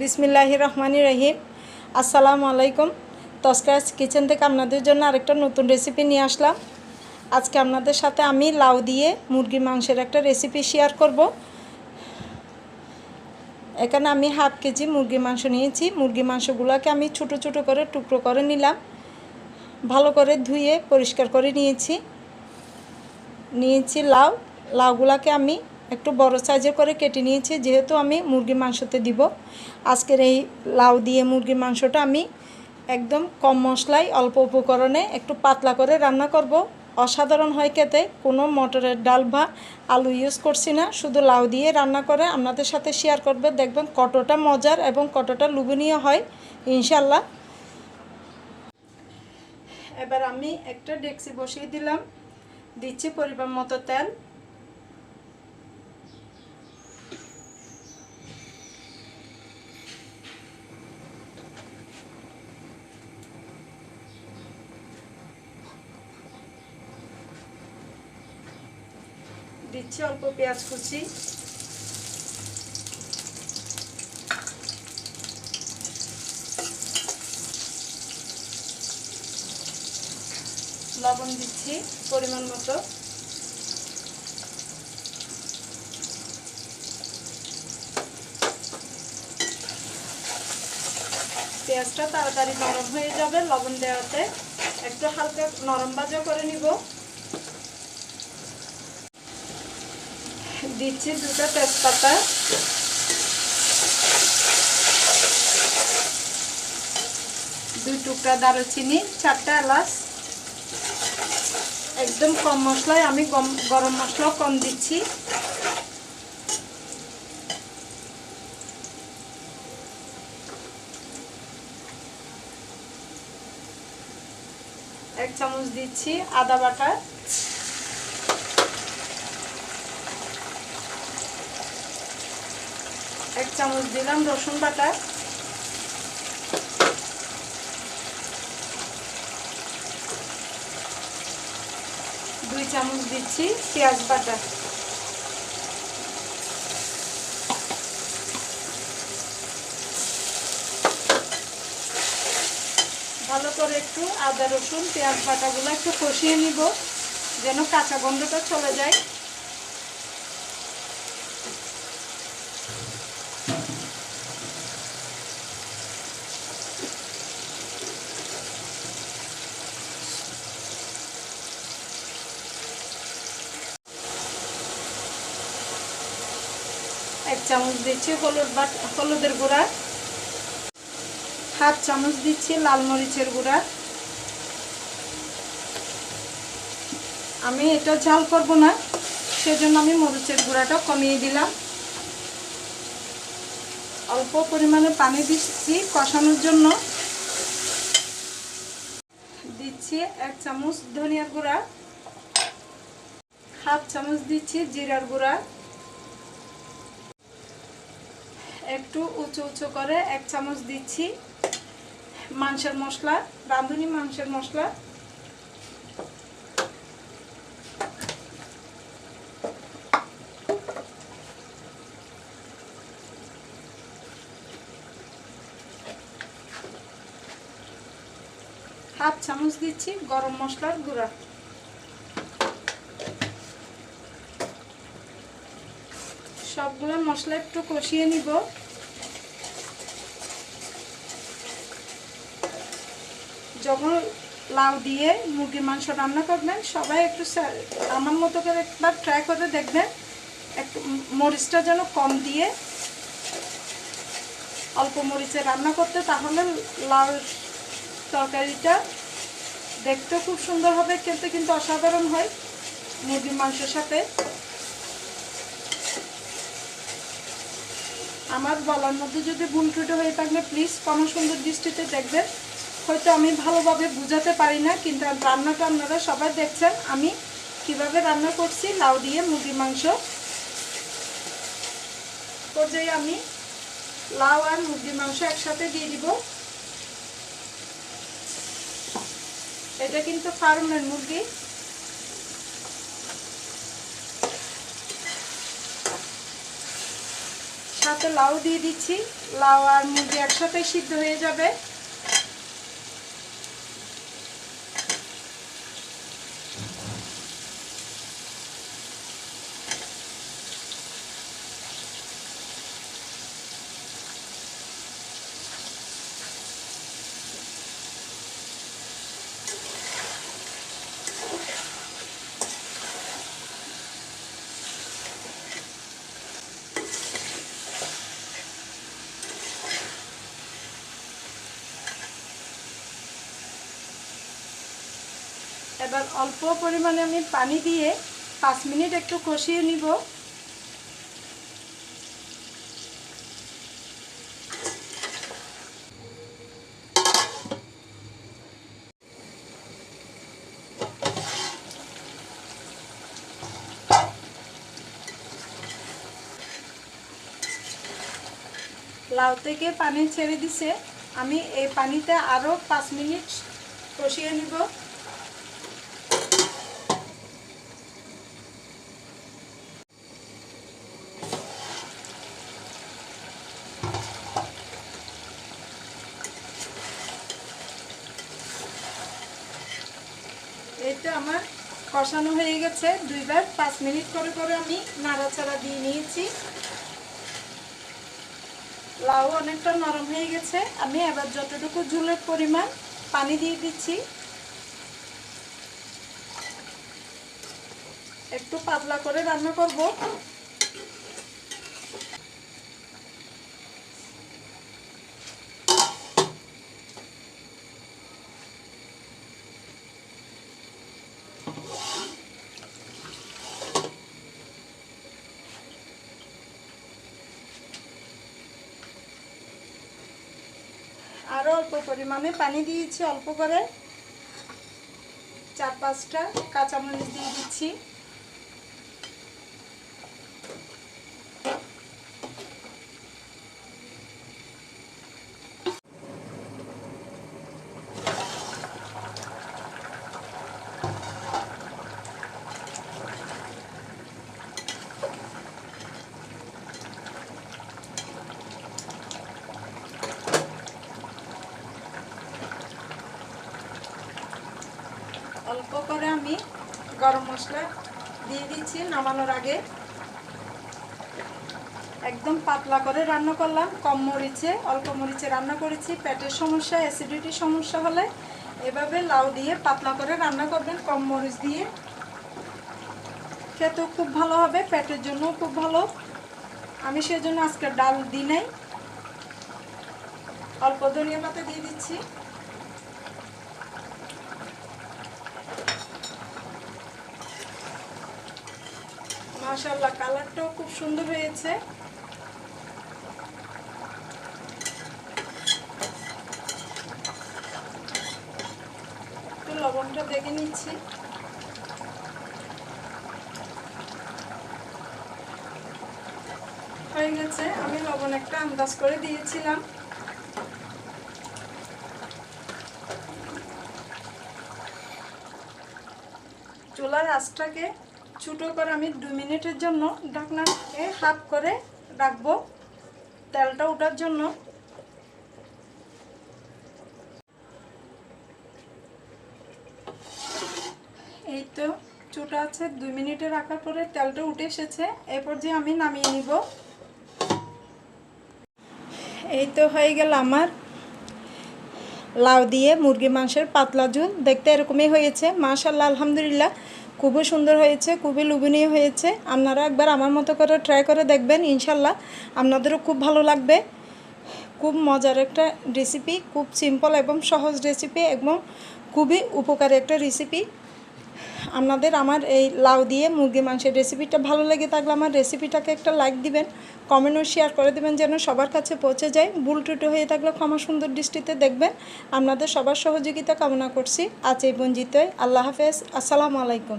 বিসমিল্লাহ রহমানি রহিম আসসালামু আলাইকুম তস্কারাজ কিচেন থেকে আপনাদের জন্য আরেকটা নতুন রেসিপি নিয়ে আসলাম। আজকে আপনাদের সাথে আমি লাউ দিয়ে মুরগির মাংসের একটা রেসিপি শেয়ার করব। এখানে আমি হাফ কেজি মুরগির মাংস নিয়েছি। মুরগির মাংসগুলোকে আমি ছোট ছোট করে টুকরো করে নিলাম। ভালো করে ধুয়ে পরিষ্কার করে নিয়েছি। নিয়েছি লাউ। লাউগুলাকে আমি একটু বড় সাইজে করে কেটে নিয়েছি, যেহেতু আমি মুরগির মাংসতে দিব। আজকের এই লাউ দিয়ে মুরগির মাংসটা আমি একদম কম মশলায়, অল্প উপকরণে একটু পাতলা করে রান্না করব। অসাধারণ হয় খেতে, কোনো মটরের ডাল বা আলু ইউজ করছি না, শুধু লাউ দিয়ে রান্না করে আপনাদের সাথে শেয়ার করবে। দেখবেন কতটা মজার এবং কতটা লোভনীয় হয় ইনশাল্লাহ এবার আমি একটা ডেক্সি বসিয়ে দিলাম। দিচ্ছি পরিমাণ মতো তেল। দিচ্ছি অল্প পেঁয়াজ কুচি। লবণ দিচ্ছি পরিমাণ মতো। পেঁয়াজটা তাড়াতাড়ি নরম হয়ে যাবে, লবণ দেওয়াতে একটু হালকা নরম ভাজা করে নিব। দিচ্ছি দুটো তেজপাতা। দুই টুকরা দারুচিনি, চারটা এলাচ। একদম কম মশলায়, আমি গরম মশলাও কম দিচ্ছি। এক চামচ দিচ্ছি আদা বাটা। এক চামচ দিলাম রসুন বাটা। দুই চামচ দিচ্ছি পেঁয়াজ বাটা। ভালো করে একটু আদা রসুন পেঁয়াজ বাটাগুলো একটু কষিয়ে নিব, যেন কাঁচা গন্ধটা চলে যায়। চামচ দিচ্ছি হলুদ বা হলুদের গুঁড়া। হাফ চামচ দিচ্ছি লাল মরিচের গুঁড়া। আমি এটা ঝাল করব না, সেজন্য আমি মরিচের গুঁড়াটা কমিয়ে দিলাম। অল্প পরিমাণে পানি দিচ্ছি কষানোর জন্য। দিচ্ছি এক চামচ ধনিয়ার গুঁড়া। হাফ চামচ দিচ্ছি জিরার গুঁড়া। একটু উঁচু উঁচু করে এক চামচ দিচ্ছি মাংসের মশলা, রাঁধুনি মাংসের মশলা। হাফ চামচ দিচ্ছি গরম মশলার গুঁড়া। সবগুলো মশলা একটু কষিয়ে নিব। যখন লাউ দিয়ে মুরগির মাংস রান্না করবেন, সবাই একটু আমার মতো করে একবার ট্রাই করে দেখবেন। একটু মরিচটা যেন কম দিয়ে অল্প মরিচে রান্না করতে, তাহলে লাউ তরকারিটা দেখতে খুব সুন্দর হবে, খেতে কিন্তু অসাধারণ হয় মুরগির মাংসের সাথে। আমার বলার মধ্যে যদি ভুল ত্রুটি হয়ে থাকলে প্লিজ কোনো সুন্দর দৃষ্টিতে দেখবেন। হয়তো আমি ভালোভাবে বুঝাতে পারি না, কিন্তু রান্নাটা আপনারা সবাই দেখছেন। আমি কীভাবে রান্না করছি, লাউ দিয়ে মুরগির মাংস। পর্যায়ে আমি লাউ আর মুরগির মাংস একসাথে দিয়ে দিব। এটা কিন্তু ফার্মের মুরগি। সাথে লাউ দিয়ে দিচ্ছি। লাউ আর মুরগি একসাথে সিদ্ধ হয়ে যাবে। এবার অল্প পরিমাণে আমি পানি দিয়ে পাঁচ মিনিট একটু কষিয়ে নিব। লাউ থেকে পানি ছেড়ে দিছে। আমি এই পানিতে আরও পাঁচ মিনিট কষিয়ে নিব। তো আমার কষানো হয়ে গেছে। দুইবার পাঁচ মিনিট করে করে আমি নাড়াচাড়া দিয়ে নিয়েছি। লাউ অনেকটা নরম হয়ে গেছে। আমি এবার যতটুকু ঝুলের পরিমাণ পানি দিয়ে দিচ্ছি। একটু পাতলা করে রান্না করব। আরও অল্প পরিমাণে পানি দিয়েছি অল্প করে। চার পাঁচটা কাঁচামরিচ দিয়ে দিচ্ছি। অল্প করে আমি গরম মশলা দিয়ে দিচ্ছি নামানোর আগে। একদম পাতলা করে রান্না করলাম, কম মরিচে, অল্প মরিচে রান্না করেছি। পেটের সমস্যা অ্যাসিডিটির সমস্যা হলে এভাবে লাউ দিয়ে পাতলা করে রান্না করবেন, কম মরিচ দিয়ে। খেতেও খুব ভালো হবে, পেটের জন্যও খুব ভালো। আমি সেজন্য আজকে ডাল দিই নাই। অল্প ধনিয়া পাতা দিয়ে দিচ্ছি। মাশাল্লাহ কালারটাও খুব সুন্দর হয়েছে। লবণটা দেখে নিচ্ছি। হয়ে গেছে, আমি লবণ একটা আন্দাজ করে দিয়েছিলাম। চুলার আঁচটাকে ছোটো করে আমি দু মিনিটের জন্য ঢাকনাকে হাফ করে রাখব তেলটা ওঠার জন্য। এই তো চুটা আছে, দুই মিনিটে রাখার পরে তেলটা উঠে এসেছে। এরপর যে আমি নামিয়ে নিব। এই তো হয়ে গেল আমার লাউ দিয়ে মুরগি মাংসের পাতলা ঝোল। দেখতে এরকমই হয়েছে। মাশাল্লাহ আলহামদুলিল্লাহ। খুবই সুন্দর হয়েছে, খুবই লোভনীয় হয়েছে। আপনারা একবার আমার মতো করে ট্রাই করে দেখবেন, ইনশাল্লাহ। আপনাদেরও খুব ভালো লাগবে। খুব মজার একটা রেসিপি খুব সিম্পল এবং সহজ রেসিপি এবং খুবই উপকারী একটা রেসিপি আপনাদের আমার এই লাউ দিয়ে মুরগি মাংসের রেসিপিটা ভালো লেগে থাকলে আমার রেসিপিটাকে একটা লাইক দিবেন কমেন্টও শেয়ার করে দেবেন যেন সবার কাছে পৌঁছে যায়। ভুল টুটো হয়ে থাকলে ক্ষমা সুন্দর দৃষ্টিতে দেখবেন। আপনাদের সবার সহযোগিতা কামনা করছি। আজ এই বঞ্জিত আল্লাহ হাফেজ। আসসালামু আলাইকুম।